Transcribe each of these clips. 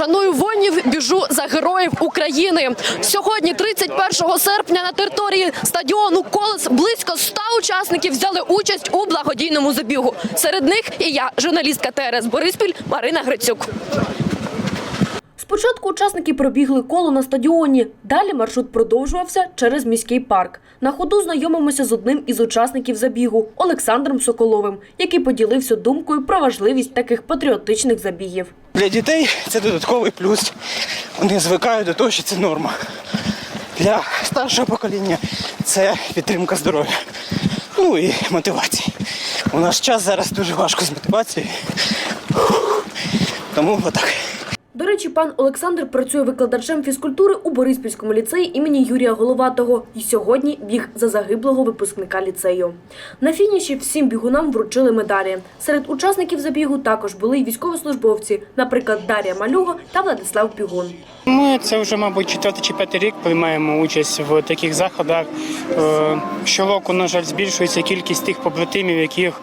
Шаную воїнів, біжу за героїв України. Сьогодні, 31 серпня, на території стадіону Колес близько 100 учасників взяли участь у благодійному забігу. Серед них і я, журналістка ТРС Бориспіль Марина Грицюк. Спочатку учасники пробігли коло на стадіоні. Далі маршрут продовжувався через міський парк. На ходу знайомимося з одним із учасників забігу Олександром Соколовим, який поділився думкою про важливість таких патріотичних забігів. Для дітей це додатковий плюс. Вони звикають до того, що це норма. Для старшого покоління це підтримка здоров'я. Ну і мотивації. У наш час зараз дуже важко з мотивацією. Тому отак. Речі, пан Олександр працює викладачем фізкультури у Бориспільському ліцеї імені Юрія Головатого і сьогодні біг за загиблого випускника ліцею. На фініші всім бігунам вручили медалі. Серед учасників забігу також були й військовослужбовці, наприклад, Дар'я Малюга та Владислав Пігун. Ми це вже, мабуть, четвертий чи п'ятий рік приймаємо участь в таких заходах. Е, Щороку, на жаль, збільшується кількість тих побратимів, яких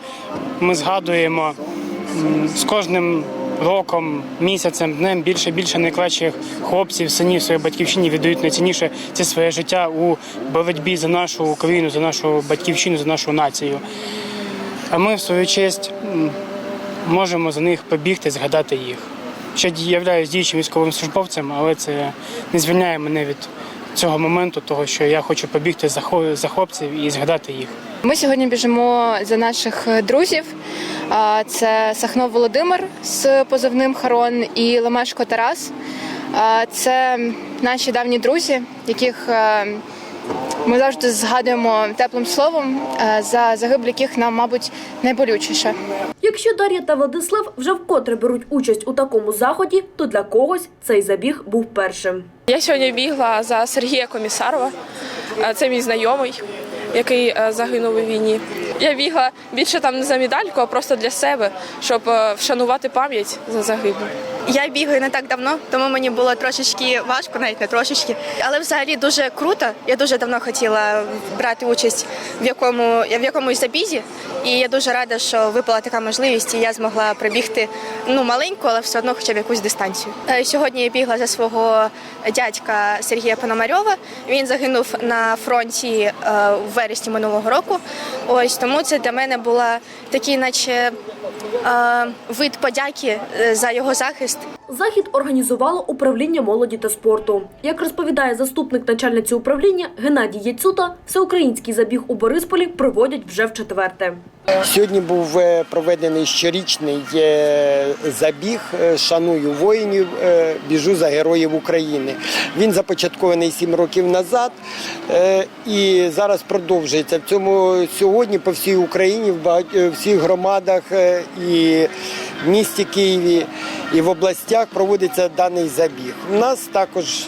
ми згадуємо з кожним роком, місяцем, днем більше більше найкращих хлопців, синів своєї батьківщині віддають найцінніше це своє життя у боротьбі за нашу Україну, за нашу батьківщину, за нашу націю. А ми, в свою честь, можемо за них побігти, згадати їх. Ще являюсь діючим військовим службовцем, але це не звільняє мене від цього моменту, того що я хочу побігти за хлопців і згадати їх. Ми сьогодні біжимо за наших друзів. Це Сахно Володимир з позивним Харон і Лемешко Тарас. Це наші давні друзі, яких е, ми завжди згадуємо теплим словом, е, за загиблі яких нам, мабуть, найболючіше. Якщо Дар'я та Владислав вже вкотре беруть участь у такому заході, то для когось цей забіг був першим. Я сьогодні бігла за Сергія Комісарова. Е, Це мій знайомий, який загинув у війні. Я бігла більше там не за медальку, а просто для себе, щоб е, вшанувати пам'ять за загиблих. Я бігаю не так давно, тому мені було трошечки важко, навіть не трошечки. Але взагалі дуже круто. Я дуже давно хотіла брати участь в якому в якомусь забізі, і я дуже рада, що випала така можливість, і я змогла прибігти ну маленьку, але все одно хоча б якусь дистанцію. Е, Сьогодні я бігла за свого дядька Сергія Пономарьова. Він загинув на фронті е, в вересні минулого року. Ось тому це для мене була такий, наче вид подяки е, за його захист. Захід організувало управління молоді та спорту. Як розповідає заступник начальниці управління Геннадій Яцюта, всеукраїнський забіг у Борисполі проводять вже в четверте. Сьогодні був е, проведений щорічний е, забіг е, Шаную воїнів, біжу за героїв України. Він започаткований сім років назад і зараз продовжується. В цьому сьогодні по всій Україні, в всіх громадах і в місті Києві, і в областях проводиться даний забіг. У нас також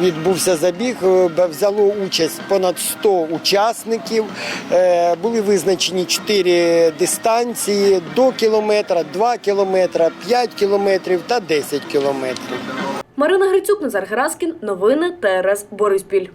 відбувся забіг, е, взяло участь понад 100 учасників. Е, Були визначені 4 дистанції до кілометра, 2 кілометра, 5 кілометрів та 10 кілометрів. Марина Грицюк, Назар Гераскін. Новини ТРС Бориспіль.